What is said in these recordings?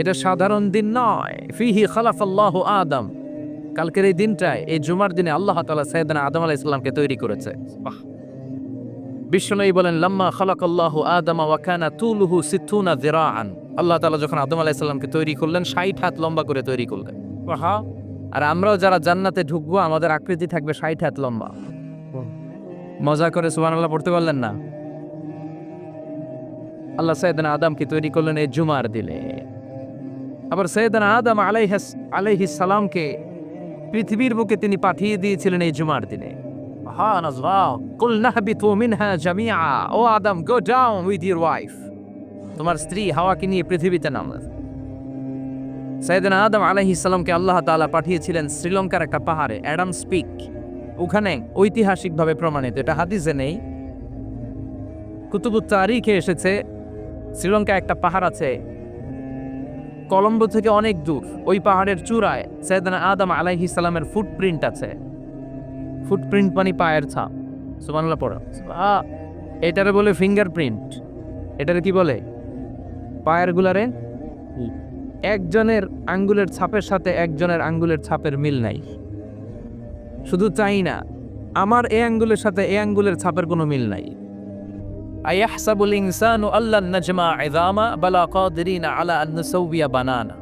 এটা সাধারণ দিন নয়। ফিহি আদম। কালকের এই দিনটায়, এই জুমার দিনে আল্লাহ তাআলা সৈয়দনা আদম আলাইহিস সালামকে তৈরি করেছে। বাহ বিশ্বনবী বলেন আদম ওয়া কানা তুলুহু যিরাআন। আল্লাহ তাআলা যখন আদম আলাইহিস সালামকে তৈরি করলেন 60 হাত লম্বা করে তৈরি করলেন। আর আমরাও যারা জান্নাতে ঢুকবো, আমাদের আকৃতি থাকবে 60 হাত লম্বা। মজা করে সুবহানাল্লাহ পড়তে পারলেন না? আল্লাহ সৈয়দনা আদমকে তৈরি করলেন এই জুমার দিনে। আবার সৈয়দান আদম আলাইহাস আলাইহিস সালামকে পৃথিবীর বুকে তিনি পাঠিয়ে দিয়েছিলেন এই জুমার দিনে। হ্যাঁ কুল নাহবিতু মিনহা জামিয়া ও আদম, go down with your wife. তোমার স্ত্রী হাওয়াকে নিয়ে পৃথিবীতে নামলা সৈয়দান আদম আলাইহিসাল্লামকে আল্লাহ তালা পাঠিয়েছিলেন শ্রীলঙ্কার একটা পাহাড়ে অ্যাডাম স্পিক ওখানে ঐতিহাসিকভাবে প্রমাণিত, এটা হাদিসে নেই। কুতুবুত তারিখে এসেছে শ্রীলঙ্কা একটা পাহাড় আছে কলম্বো থেকে অনেক দূর, ওই পাহাড়ের চূড়ায় সৈয়দনা আদম আলাইহিস সালামের ফুটপ্রিন্ট আছে। ফুটপ্রিন্ট মানে পায়ের ছাপ। সুবহানাল্লাহ, পড়া। এটারে বলে ফিঙ্গারপ্রিন্ট এটারে কি বলে? পায়ের গুলারে একজনের আঙ্গুলের ছাপের সাথে একজনের আঙ্গুলের ছাপের মিল নাই। শুধু চাই না, আমার এ আঙ্গুলের সাথে এ আঙ্গুলের ছাপের কোনো মিল নাই। আয়াহসাবুল ইনসানু আল্লাহ নাজমা ইযামা বালা কাদিরিনা আলা আন নুসাউবিয়া বানানা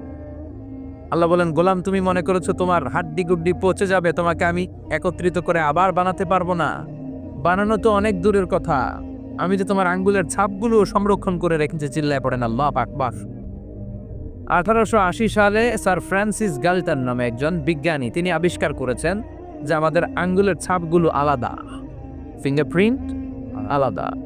আল্লাহ বলেন, গোলাম, তুমি মনে করেছ তোমার হাড্ডি গুড্ডি পচে যাবে, তোমাকে আমি একত্রিত করে আবার বানাতে পারব না? বানানো তো অনেক দূরের কথা। আমি যে তোমার আঙ্গুলের ছাপগুলো সংরক্ষণ করে রেখেছি, চিল্লায় পড়েন আল্লাহ আকবার। আঠারোশো আশি সালে স্যার ফ্রান্সিস গালটার নামে একজন বিজ্ঞানী তিনি আবিষ্কার করেছেন যে আমাদের আঙ্গুলের ছাপগুলো আলাদা। ফিঙ্গারপ্রিন্ট আলাদা।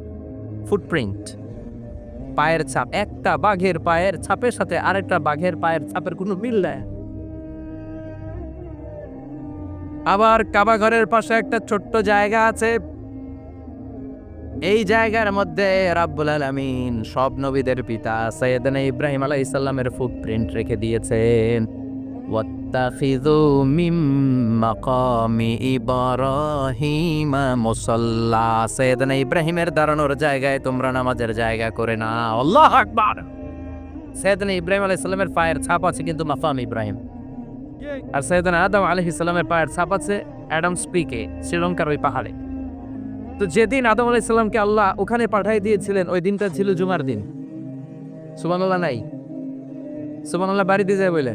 ফুটপ্রিন্ট পায়ের ছাপ, একটা বাঘের পায়ের ছাপের সাথে আরেকটা বাঘের পায়ের ছাপের কোনো মিল নেই। আবার কাবা ঘরের পাশে একটা ছোট্ট জায়গা আছে। এই জায়গার মধ্যে রাব্বুল আলামিন সব নবীদের পিতা সৈয়দনা ইব্রাহিম আলাইহিস সালামের ফুটপ্রিন্ট রেখে দিয়েছেন। ওয়াত্তাখিযু মিম মাকামি ইব্রাহিম মুসাল্লা সৈয়দনা ইব্রাহিমের দাঁড়ানোর জায়গায় তোমরা নামাজের জায়গা করে না আল্লাহু আকবার সৈয়দনা ইব্রাহিম আলাইহিস সালামের পায়ের ছাপ আছে কিন্তু মাকাম ইব্রাহিম। আর সৈয়দনা আদম আলাইহিস সালামের পায়ের ছাপ আছে অ্যাডাম স্পিকে, শ্রীলঙ্কার ওই পাহাড়ে। তো যেদিন আদম আলাইহিস সালামকে আল্লাহ ওখানে পাঠাই দিয়েছিলেন, ওই দিনটা ছিল জুমার দিন। সুবহানাল্লাহ নাই। সুবহানাল্লাহ বাড়িতে যায় বলে।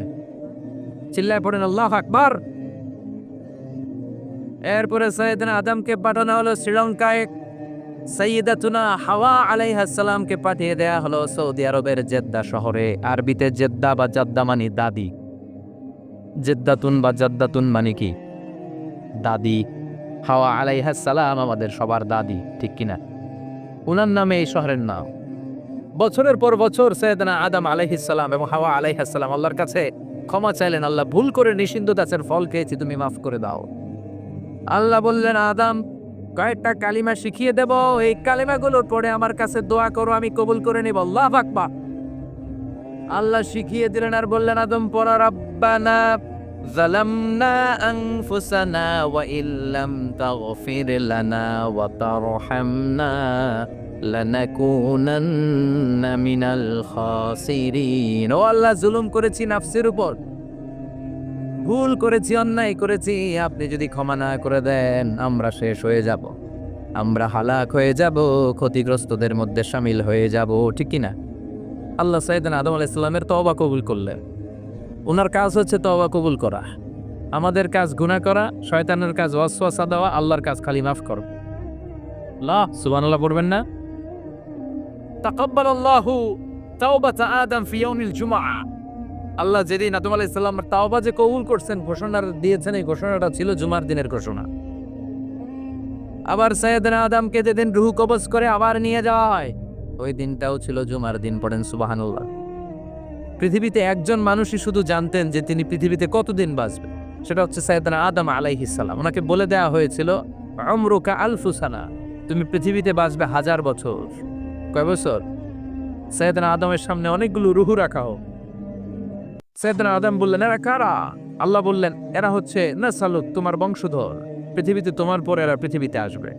চিল্লায় পড়েন, আল্লাহ আকবার। এরপরে সৈয়দনা আদমকে পাঠানো হলো শ্রীলঙ্কায়। সৈয়দাতুনা হাওয়া আলাইহাস সালামকে পাঠিয়ে দেয়া হলো সৌদি আরবের জেদ্দা শহরে। আরবিতে জেদ্দা বা জাদ্দা মানে দাদি। জেদ্দাতুন বা জাদ্দাতুন মানে কি? দাদি। হাওয়া আলাইহাস সালাম আমাদের সবার দাদি, ঠিক কিনা? উনার নামে এই শহরের নাম। বছরের পর বছর সৈয়দনা আদম আলাইহিস সালাম এবং হাওয়া আলাইহাস সালাম আল্লাহর কাছে ক্ষমা চাইলেন, আল্লাহ ভুল করে নিষিদ্ধ দাসের ফল খেয়েছি, তুমি মাফ করে দাও। আল্লাহ বললেন, আদাম, কয়েকটা কালিমা শিখিয়ে দেব, এই কালিমাগুলোর পরে আমার কাছে দোয়া করো, আমি কবুল করে নেব, আল্লাহ আকবা আল্লাহ শিখিয়ে দিলেন আর বললেন, আদম পরা রাব্বানা জালামনা আনফুসানা ওয়া ইল্লাম তাগফির লানা ওয়া তারহামনা। মিনাল ও আল্লাহ, জুলুম করেছি নাফসের উপর। ভুল করেছি, অন্যায় করেছি। আপনি যদি ক্ষমা না করে দেন, আমরা শেষ হয়ে যাব। আমরা হালাক হয়ে যাব, ক্ষতিগ্রস্তদের মধ্যে সামিল হয়ে যাব, ঠিক কিনা? আল্লাহ সাইদান আদম আল ইসলামের তবা কবুল করলেন। ওনার কাজ হচ্ছে তবা কবুল করা। আমাদের কাজ গুণা করা, শয়তানের কাজ অসা দেওয়া, আল্লাহর কাজ খালি মাফ করো। লা সুবানাল্লাহ পড়বেন না। তাকাব্বাল আল্লাহু তাওবাতা আদম ফি ইয়াউমিল জুমআ। আল্লাহ যেদিন আদম আলাইহিস সালামের তাওবা যে কবুল করছেন ঘোষণা দিয়েছেন, এই ঘোষণাটা ছিল জুমার দিনের ঘোষণা। আবার সৈয়দনা আদমকে যেদিন রুহু কবজ করে আবার নিয়ে যাওয়া হয় ওই দিনটাও ছিল জুমার দিন, পড়েন সুবহানাল্লাহ। পৃথিবীতে একজন মানুষই শুধু জানতেন যে তিনি পৃথিবীতে কতদিন বাঁচবেন, সেটা হচ্ছে সৈয়দনা আদম আলাইহিস সালাম। ওনাকে বলে দেওয়া হয়েছিল অমরুকা আলফুসানা তুমি পৃথিবীতে বাঁচবে হাজার বছর। কয় সৈয়দনা আদমের সামনে অনেকগুলো রুহু রাখা হোক। সৈয়দনা আদম বললেন, এরা কারা? আল্লাহ বললেন, এরা হচ্ছে না সালুক তোমার বংশধর। পৃথিবীতে তোমার পর এরা পৃথিবীতে আসবে।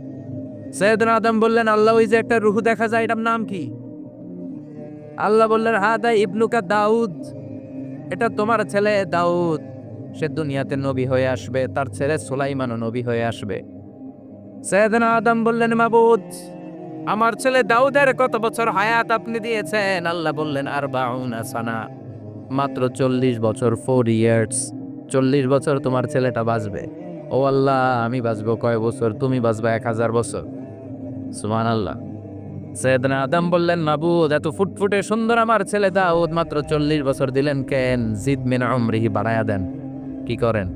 সৈয়দনা আদম বললেন, আল্লাহ, ওই যে একটা রুহু দেখা যায়, এটার নাম কি? আল্লাহ বললেন, হাদা ইবনুকা দাউদ, এটা তোমার ছেলে দাউদ। সে দুনিয়াতে নবী হয়ে আসবে, তার ছেলে সুলাইমানও নবী হয়ে আসবে। সৈয়দনা আদম বললেন, মাবুদ আমার ছেলে দাউদের কত বছর হায়াত আপনি দিয়েছেন? আল্লাহ বললেন আর বাউনা সানা। মাত্র চল্লিশ বছর ফোর ইয়ার্স চল্লিশ বছর তোমার ছেলেটা বাঁচবে। ও আল্লাহ আমি বাঁচবো কয় বছর? তুমি বাঁচবে এক হাজার বছর। সুমান আল্লাহ সৈয়দনা আদম বললেন মাবুদ এত ফুটফুটে সুন্দর আমার ছেলে দাউদ মাত্র চল্লিশ বছর দিলেন কেন? জিদ মিন অমরিহি বাড়ায়া দেন। কি করেন?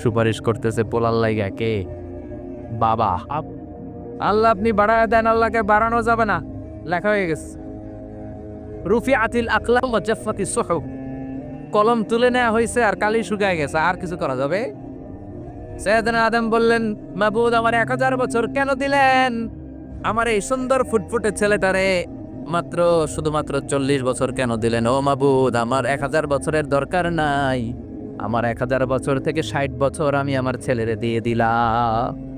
সুপারিশ করতেছে পোলার লাইগা কে? বাবা। আল্লাহ আপনি বাড়ায়া দেন, আল্লাহকে বাড়ানো যাবে না। লেখা হয়ে গেছে। রুফি আতিল আকলাম জাফাতি সোহব। কলম তুলে নেওয়া হয়েছে আর কালি শুকায় গেছে, আর কিছু করা যাবে? সৈয়দনা আদম বললেন, মাবুদ, আমার এক হাজার বছর কেন দিলেন? আমার এই সুন্দর ফুটফুটে ছেলেটারে মাত্র শুধুমাত্র চল্লিশ বছর কেন দিলেন? ও মাবুদ, আমার এক হাজার বছরের দরকার নাই। আমার এক হাজার বছর থেকে ষাট বছর আমি আমার ছেলেরে দিয়ে দিলাম।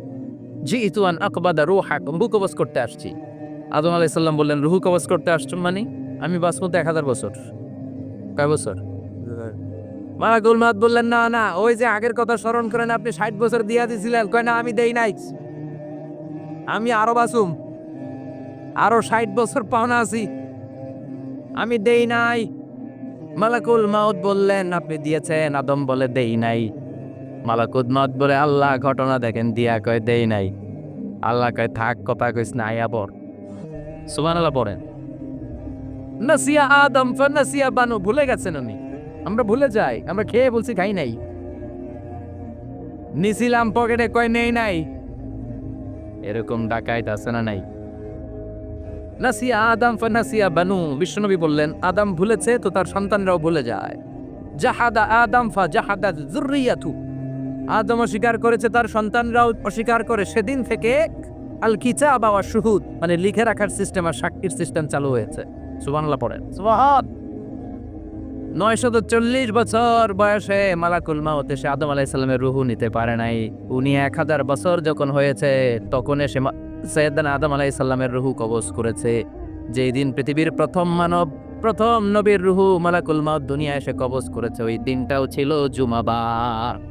জি ইতুয়ান আকবাদা রু হাক রুহু কবজ করতে আসছি। আদম আলাইসাল্লাম বললেন, রুহু কবজ করতে আসছো মানে? আমি বাসমতো এক হাজার বছর। কয় বছর? মালাকুল মাউত বললেন, না না, ওই যে আগের কথা স্মরণ করেন আপনি, ষাট বছর দিয়া দিয়েছিলেন কয় না, আমি দেই নাই। আমি আরও বাসুম আরও ষাট বছর পাওনা আছি। আমি দেই নাই। মালাকুল মাউত বললেন, আপনি দিয়েছেন। আদম বলে, দেই নাই। মালাকুল মাউত বলে, আল্লাহ ঘটনা দেখেন দিয়া কয়, দেই নাই। আল্লাহ কয় থাক, কথা কইস না, আয়া পর সুবান আল্লাহ পড়েন। নাসিয়া আদম নাসিয়া বানু, ভুলে গেছেন উনি। আমরা ভুলে যাই, আমরা খেয়ে বলছি খাই নাই। নিছিলাম পকেটে কয় নেই নাই। এরকম ডাকাইত আছে না নাই? নাসিয়া আদম নাসিয়া বানু, বিশ্বনবী বললেন, আদম ভুলেছে তো তার সন্তানরাও ভুলে যায়। জাহাদা আদম ফা জাহাদা জুররিয়াতু আদম অস্বীকার করেছে তার সন্তানরাও অস্বীকার করে। সেদিন থেকে আল কিতাব ওয়া শুহুদ মানে লিখে রাখার সিস্টেম আর সাক্ষীর সিস্টেম চালু হয়েছে। পড়েন। সুবহান। নয়শত চল্লিশ বছর বয়সে মালাকুল মাউত এসে আদম আলাইসাল্লামের রুহু নিতে পারে নাই। উনি এক হাজার বছর যখন হয়েছে তখন এসে সৈয়দান আদম আলাইসাল্লামের রুহু কবজ করেছে। যেই দিন পৃথিবীর প্রথম মানব প্রথম নবীর রুহু মালাকুল মাউত দুনিয়া এসে কবজ করেছে ওই দিনটাও ছিল জুমাবার।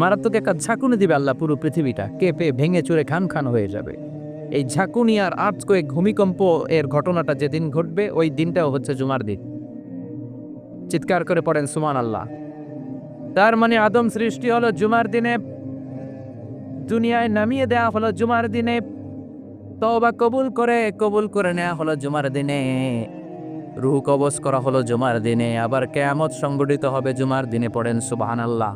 মারাত্মক একটা ঝাঁকুনি দিবে আল্লাহ পুরো পৃথিবীটা। কেঁপে ভেঙে চুরে খান খান হয়ে যাবে। এই ঝাঁকুনি আর আর্থকোয়েক ভূমিকম্প এর ঘটনাটা যেদিন ঘটবে, ওই দিনটাও হচ্ছে জুমার দিন। চিৎকার করে পড়েন সুমান আল্লাহ তার মানে আদম সৃষ্টি হলো জুমার দিনে, দুনিয়ায় নামিয়ে দেয়া হলো জুমার দিনে তবা কবুল করে কবুল করে নেওয়া হলো জুমার দিনে। রুহ কবজ করা হলো জুমার দিনে, আবার কেয়ামত সংগঠিত হবে জুমার দিনে, পড়েন সুবাহান আল্লাহ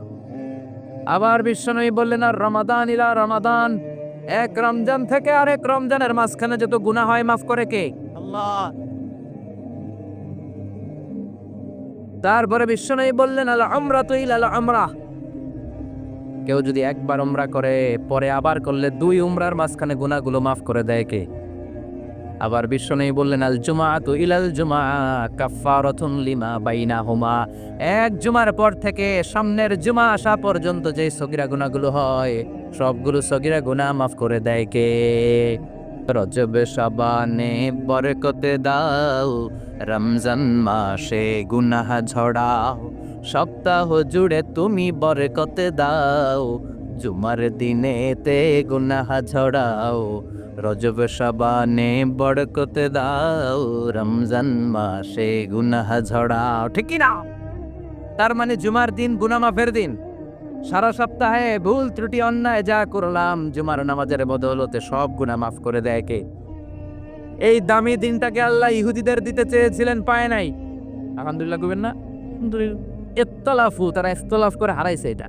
আবার বিশ্বনবী বললেন আর রমাদান ইলা রমাদান। এক রমজান থেকে আরেক রমজানের মাঝখানে যত গুনাহ হয় মাফ করে কে? আল্লাহ। তারপরে বিশ্বনবী বললেন আল আমরা তো ইল আল আমরা কেউ যদি একবার উমরা করে পরে আবার করলে দুই উমরার মাঝখানে গুনাহগুলো মাফ করে দেয় কে? আবার বিশ্বনবী বললেন, আল জুমা তো ইলাল জুমা কাফারাতুন লিমা বাইনা হুমা এক জুমার পর থেকে সামনের জুমা আসা পর্যন্ত যে সগিরা গুনাহগুলো হয়, সবগুলো সগিরা গুনাহ মাফ করে দেয় কে? রজব সাবানে বরকতে দাও, রমজান মাসে গুনাহ ঝড়াও, সপ্তাহ জুড়ে তুমি বরকতে দাও। জুমার দিনেতে গুনাহ ঝড়াও, রজব সাবানে বড়কতে দাও, রমজান মাসে গুনাহ ঝড়াও। ঠিক না তার মানে জুমার দিন গুনাহ মাফের দিন। সারা সপ্তাহে ভুল ত্রুটি, অন্যায় যা করলাম, জুমার নামাজের বদৌলতে সব গুনাহ মাফ করে দেয় কে? এই দামি দিনটাকে আল্লাহ ইহুদিদের দিতে চেয়েছিলেন, পায় নাই। আলহামদুলিল্লাহ কবেন না? ইত্তলাফু তারা ইস্তলাফ করে হারাইছে এটা।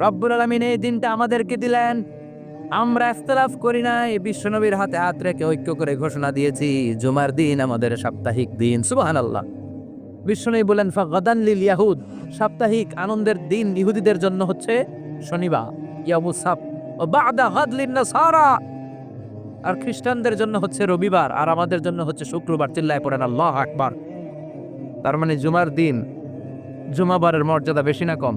রব্বুল আলমিন এই দিনটা আমাদেরকে দিলেন। আমরা ইখতলাফ করি নাই, বিশ্বনবীর হাতে হাত রেখে ঐক্য করে ঘোষণা দিয়েছি, জুমার দিন আমাদের সাপ্তাহিক দিন সুবাহান আল্লাহ বিশ্বনবী বলেন, ফাগাদান লিল ইয়াহুদ। সাপ্তাহিক আনন্দের দিন ইহুদিদের জন্য হচ্ছে শনিবার ইয়ামু সাব ও বাদা গাদলিন নাসারা। আর খ্রিস্টানদের জন্য হচ্ছে রবিবার, আর আমাদের জন্য হচ্ছে শুক্রবার, চিল্লায় পড়েন, আল্লাহ আকবার। তার মানে জুমার দিন, জুমাবারের মর্যাদা বেশি না কম।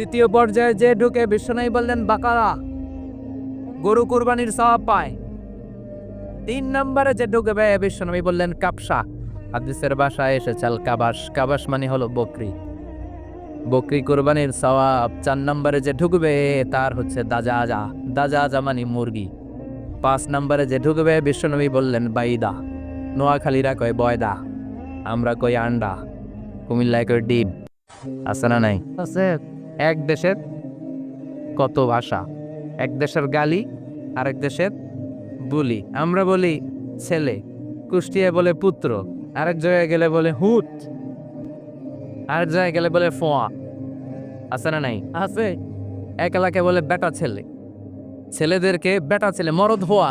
দ্বিতীয় পর্যায়ে যে ঢুকে বিশ্বনয়ী বললেন, বাকারা, গরু কুরবানির সওয়াব পায়। তিন নম্বরে যে ঢুকে ঢুকবে বিশ্বনবী বললেন কাপসা হাদিসের বাসায় এসেছে, আল কাবাস কাবাস মানে হলো বকরি। বকরি কোরবানির সওয়াব চার নম্বরে যে ঢুকবে, তার হচ্ছে দাজা আজা দাজা আজা মানে মুরগি। পাঁচ নম্বরে যে ঢুকবে বিশ্বনবী বললেন, বাইদা। নোয়াখালীরা কয়, বয়দা। আমরা কই, আন্ডা। কুমিল্লায় কই ডিম। আছে না নাই? আছে। এক দেশের কত ভাষা? এক দেশের গালি, আরেক দেশের বলি। আমরা বলি ছেলে, কুষ্টিয়ায় বলে পুত্র, আরেক জায়গায় গেলে বলে হুট, আরেক জায়গায় গেলে বলে ফোয়া। আছে না নাই? আছে। এক এলাকায় বলে বেটা ছেলে। ছেলেদেরকে বেটা ছেলে, মরদ হওয়া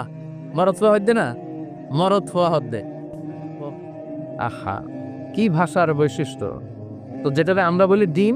মরদ হওয়া হদ্দে না? মরদ হওয়া হদ্দে আহা, কি ভাষার বৈশিষ্ট্য? তো যেটাতে আমরা বলি ডিম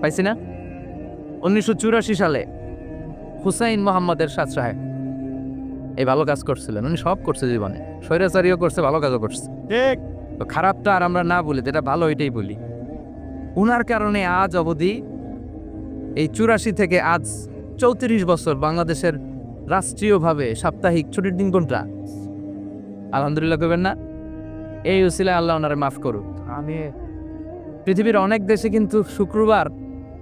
পাইছি না? উনিশশো চুরাশি সালে হুসাইন মোহাম্মদের সাদ সাহেব। এই ভালো কাজ করছিলেন। উনি সব করছে জীবনে। স্বৈরাচারীও করছে ভালো কাজও করছে। ঠিক। তো খারাপটা আর আমরা না বলি যেটা ভালো এটাই বলি। উনার কারণে আজ অবধি এই চুরাশি থেকে আজ চৌত্রিশ বছর বাংলাদেশের রাষ্ট্রীয়ভাবে সাপ্তাহিক ছুটির দিন কোনটা? আলহামদুলিল্লাহ করবেন না। এই উসিলায় আল্লাহ ওনারে মাফ করুক। আমি পৃথিবীর অনেক দেশে কিন্তু শুক্রবার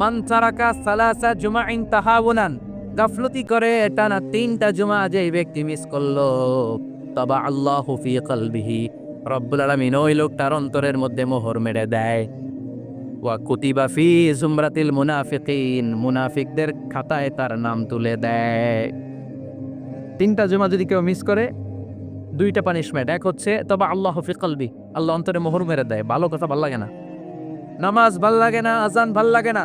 মান তারাকা সালাসা জুমাইন তাহাবুনান গাফলতি করে এটা না তিনটা জুমা যে এই ব্যক্তি মিস করল, তবা আল্লাহ ফি কলবিহি। রব্বুল আলামিন ওই লোকটার অন্তরের মধ্যে মোহর মেরে দেয়। ওয়া কুতিবা ফি জুমরাতিল মুনাফিকিন, মুনাফিকদের খাতায় তার নাম তুলে দেয়। তিনটা জুমা যদি কেউ মিস করে, দুইটা পানিশমেন্ট এক হচ্ছে তবা আল্লাহ ফি কলবি, আল্লাহ অন্তরে মোহর মেরে দেয়, ভালো কথা ভালো লাগে না। নামাজ ভালো লাগে না, আজান ভালো লাগে না।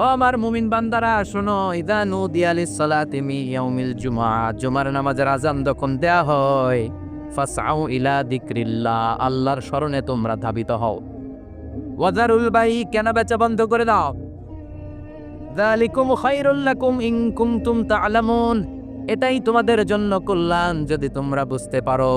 ও আমার মুমিন বান্দারা, শোনো, ইদা নুদিয়ালিস সালাতি মি ইয়াউমিল জুমআ জুমার নামাজের আজান যখন দেয়া হয়, ফাসআউ ইলা যিকরিল্লাহ আল্লাহর স্মরণে তোমরা ধাবিত হও। ওয়াজারুল বাই কেনা বেচা বন্ধ করে দাও? যালিকুম খায়রুল লাকুম ইন কুনতুম তা'লামুন এটাই তোমাদের জন্য কল্যাণ যদি তোমরা বুঝতে পারো।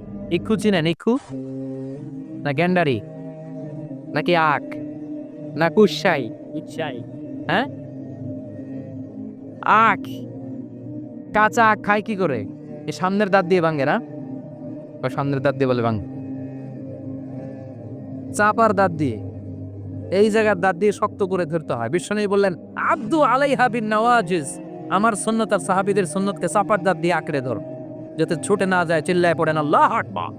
ইক্ষু চিনেন ইক্ষু না গ্যান্ডারি নাকি আখ? না কুসাই ইচ্ছাই হ্যাঁ? আখ! কাঁচা আখ খায় কি করে? এই সামনের দাঁত দিয়ে ভাঙে না? সামনের দাঁত দিয়ে বলে ভাঙ। চাপার দাঁত দিয়ে। এই জায়গার দাঁত দিয়ে শক্ত করে ধরতে হয়। বিশ্বনবী বললেন আব্দু আলাই হাবিন নওয়াজিজ। আমার সুন্নত আর সাহাবীদের সুন্নতকে চাপার দাঁত দিয়ে আঁকড়ে ধর। যাতে ছুটে না যায়, চিল্লায় পড়েন, আল্লাহ আকবার।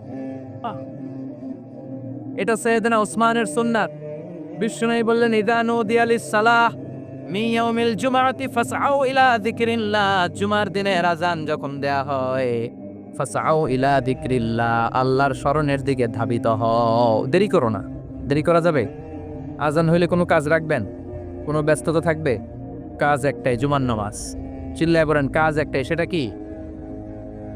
এটা সৈয়দনা ওসমানের সুন্নাত। বিশ্বনবী বললেন ইদানু দিয়ালিস সালাহ মি ইয়াউমিল জুমাআতি ফাসআউ ইলা যিকরিল্লাহ। জুমার দিনের আজান যখন দেয়া হয়, ফাসআউ ইলা যিকরিল্লাহ, আল্লাহর স্মরণের দিকে ধাবিত হও। দেরি করো না। দেরি করা যাবে? আজান হইলে কোনো কাজ রাখবেন? কোনো ব্যস্ততা থাকবে? কাজ একটাই, জুমার নামাজ। চিল্লায় বলেন কাজ একটাই, সেটা কি?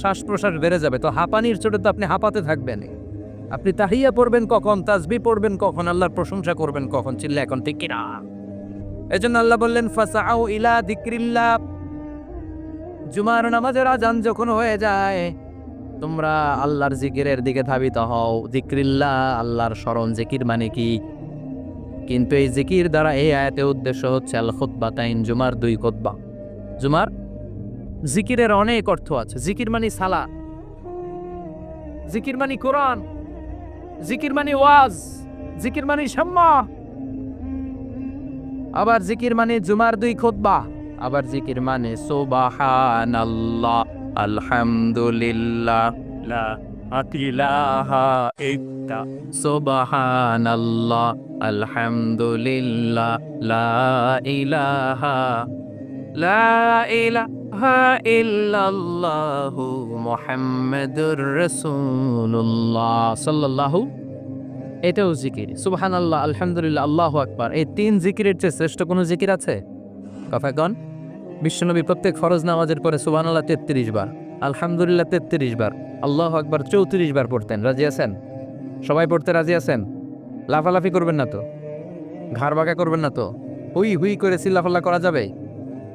শ্বাস প্রশ্বাস বেড়ে যাবে। তো হাঁপানির চোটে তো আপনি হাঁপাতে থাকবেন। আপনি তাহিয়া পড়বেন কখন তাজবি পড়বেন কখন, আল্লাহর প্রশংসা করবেন কখন, চিল্লা এখন ঠিক কিনা? জন্য আল্লাহ বললেন, ফাসাউ ইলা দিক্রিল্লাহ জুমার নামাজের আজান যখন হয়ে যায়, তোমরা আল্লাহর জিকিরের দিকে ধাবিত হও। জিক্রিল্লাহ আল্লাহর স্মরণ, জিকির মানে কি? কিন্তু এই জিকির দ্বারা এই আয়াতে উদ্দেশ্য হচ্ছে আল খুতবাতাইন জুমার দুই খুতবা। জুমার জিকিরের অনেক অর্থ আছে। জিকির মানে সালা জিকির মানে কোরআন, জিকির মানে ওয়াজ, জিকির মানে সাম্মা, আবার জিকির মানে জুমার দুই খুতবা, আবার জিকির মানে সোবাহান আল্লাহ আলহামদুলিল্লাহ, লা ইলাহা আলহামদুলিল্লাহ, লা ইলাহা লা ইলাহা ইল্লাল্লাহু মুহাম্মাদুর রাসূলুল্লাহ সাল্লাল্লাহু, এটাও জিকির। সুবহানাল্লাহ, আলহামদুলিল্লাহ, আল্লাহু আকবার। এই তিন জিকিরের চেয়ে শ্রেষ্ঠ কোনো জিকির আছে? কথাগণ বিশ্বনবী প্রত্যেক ফরজ নামাজের পরে সুবহানাল্লাহ তেত্রিশ বার, আলহামদুলিল্লাহ তেত্রিশ বার, আল্লাহ আকবার চৌত্রিশ বার পড়তেন। রাজি আছেন? সবাই পড়তে রাজি আছেন? লাফালাফি করবেন না তো? ঘাড় বাঁকা করবেন না তো? হুই হুই করে চিল্লাফাল্লা করা যাবে?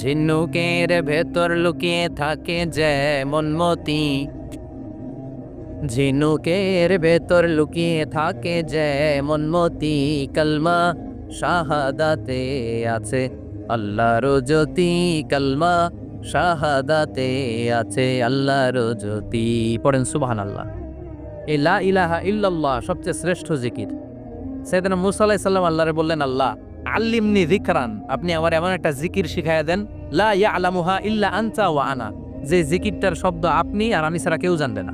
ঝিনুকের ভেতর লুকিয়ে থাকে যে মনমতি ঝিনুকের ভেতর লুকিয়ে থাকে যে মনমতি কলমা শাহাদাতে আছে, আল্লাহর জ্যোতি। কলমা শাহাদাতে আছে, আল্লাহর জ্যোতি। পড়েন সুবহান আল্লাহ এই ইলাহা ইল্লাল্লাহ সবচেয়ে শ্রেষ্ঠ জিকির। সেদিন মুসা আলাইহিস সাল্লাম আল্লাহরে বললেন, আল্লাহ আল্লিমনি জিকরান আপনি আমার এমন একটা জিকির শিখাইয়া দেন লা ইয়ালামুহা ইল্লা আনতা ওয়া আনা। যে জিকিরটার শব্দ আপনি আর আমি ছাড়া কেউ জানবে না।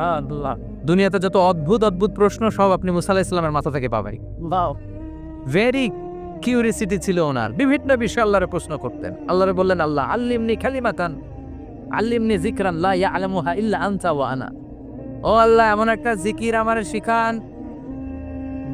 আল্লাহ। দুনিয়াতে যত অদ্ভুত অদ্ভুত প্রশ্ন সব আপনি মুসা আলাইহিস সাল্লামের মাথা থেকে পাবেন। ভেরি কিউরিসিটি ছিল ওনার। বিভিন্ন বিষয়ে আল্লাহরে প্রশ্ন করতেন। আল্লাহরে বললেন আল্লাহ আল্লিমনি খালিমাতান আল্লিমনি জিকরান লা ইয়ালামুহা ইল্লা আনতা ওয়া আনা। ও আল্লাহ এমন একটা জিকির আমার শিখান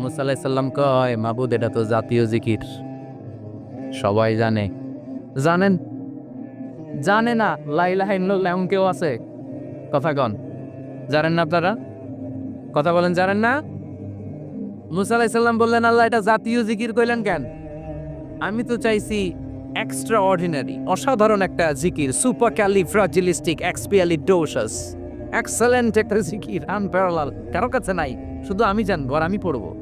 মুসা আলাইহিস কয়, মাবুদ, এটা তো জাতীয় জিকির। সবাই জানে। জানেন? জানে না, লা ইলাহা ইল্লাল্লাহ, এমন কেউ আছে? কথা কন। জানেন না আপনারা? কথা বলেন, জানেন না? মুসা আলাইহিস সালাম বললেন, আল্লাহ, এটা জাতীয় জিকির কইলেন কেন? আমি তো চাইছি এক্সট্রা অর্ডিনারি অসাধারণ একটা জিকির supercalifragilisticexpialidocious excellent একটা জিকির আনপ্যারালাল কারও কাছে নাই, শুধু আমি জানব আর আমি পড়ব।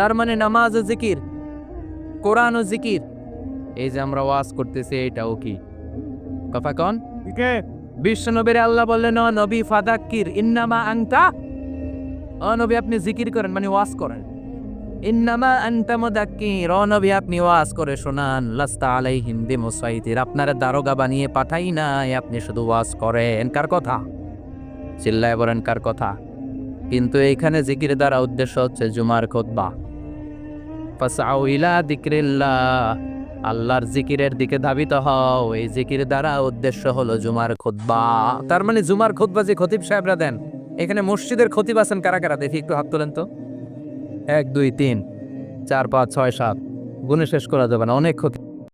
তার মানে নামাজ ও জিকির কোরআন ও জিকির। এই যে আমরা ওয়াজ করতেছি এটাও কি? কথা কন। বিশ্ব নবীর আল্লাহ বললেন ও নবী ফাদাক্কির ইন্নামা আংতা ও নবী আপনি জিকির করেন মানে ওয়াজ করেন। ইন্নামা আনতা মুদাক্কির। ও নবী আপনি ওয়াজ করে শোনান লাস্তা আলাইহিম বিমুসাইতির। আপনারা দারোগা বানিয়ে পাঠাই নাই আপনি শুধু ওয়াজ করেন। কার কথা? চিল্লায় বলেন কার কথা? কিন্তু এইখানে জিকির দ্বারা উদ্দেশ্য হচ্ছে জুমার খুতবা। ফাসাউ ইলা দিক্রিল্লাহ আল্লাহর জিকিরের দিকে ধাবিত হও। এই জিকির দ্বারা উদ্দেশ্য হলো জুমার খুতবা। তার মানে জুমার খুতবা যে খতিব সাহেবরা দেন, এখানে মসজিদের খতিব আছেন কারা কারা? দেখি একটু হাত তোলেন তো। এক, দুই, তিন, চার, পাঁচ, ছয়, সাত। গুণে শেষ করা যাবে না, অনেক ক্ষতি